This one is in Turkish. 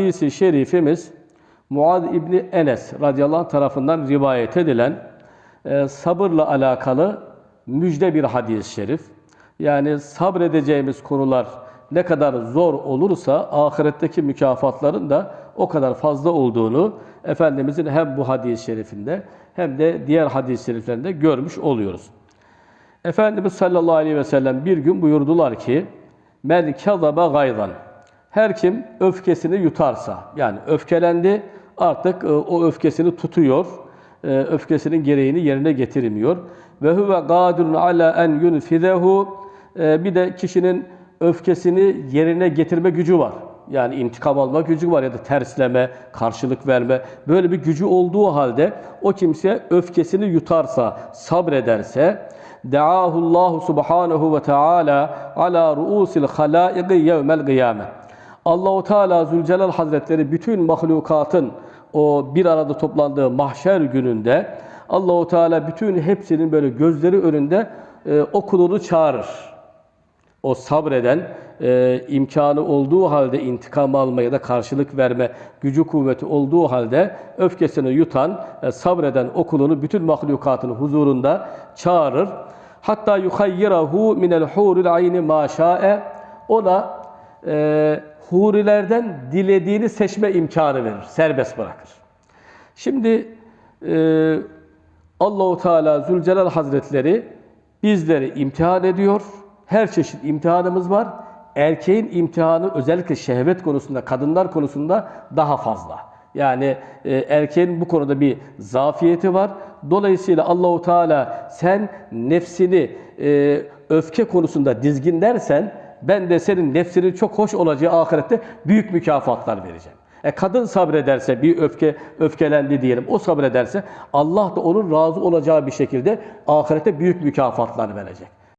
Hadisi şerifimiz Muad İbni Enes radıyallahu anh tarafından rivayet edilen e, sabırla alakalı müjde bir hadis-i şerif. Yani sabredeceğimiz konular ne kadar zor olursa ahiretteki mükafatların da o kadar fazla olduğunu Efendimizin hem bu hadis-i şerifinde hem de diğer hadis-i şeriflerinde görmüş oluyoruz. Efendimiz sallallahu aleyhi ve sellem bir gün buyurdular ki men kazaba gaydan her kim öfkesini yutarsa yani öfkelendi artık e, o öfkesini tutuyor e, öfkesinin gereğini yerine getirmiyor ve huve gadirun ala en yunfizehu E, bir de kişinin öfkesini yerine getirme gücü var. Yani intikam alma gücü var ya da tersleme, karşılık verme. Böyle bir gücü olduğu halde o kimse öfkesini yutarsa, sabrederse Da'ahu Allah subhanahu ve taala ala ruusil halaiqi yevmel kıyame. Allahu Teala Zülcelal Hazretleri bütün mahlukatın o bir arada toplandığı mahşer gününde Allahu Teala bütün hepsinin böyle gözleri önünde e, o kulunu çağırır o sabreden, e, imkanı olduğu halde intikam alma ya da karşılık verme gücü kuvveti olduğu halde öfkesini yutan, e, sabreden o kulunu bütün mahlukatın huzurunda çağırır. Hatta yuhayyirahu minel huril ayni ma şa'e ona e, hurilerden dilediğini seçme imkanı verir, serbest bırakır. Şimdi e, Allahu Teala Zülcelal Hazretleri bizleri imtihan ediyor. Her çeşit imtihanımız var. Erkeğin imtihanı özellikle şehvet konusunda, kadınlar konusunda daha fazla. Yani e, erkeğin bu konuda bir zafiyeti var. Dolayısıyla Allahu Teala sen nefsini e, öfke konusunda dizgin dersen ben de senin nefsinin çok hoş olacağı ahirette büyük mükafatlar vereceğim. E kadın sabrederse bir öfke öfkelendi diyelim. O sabrederse Allah da onun razı olacağı bir şekilde ahirette büyük mükafatlar verecek.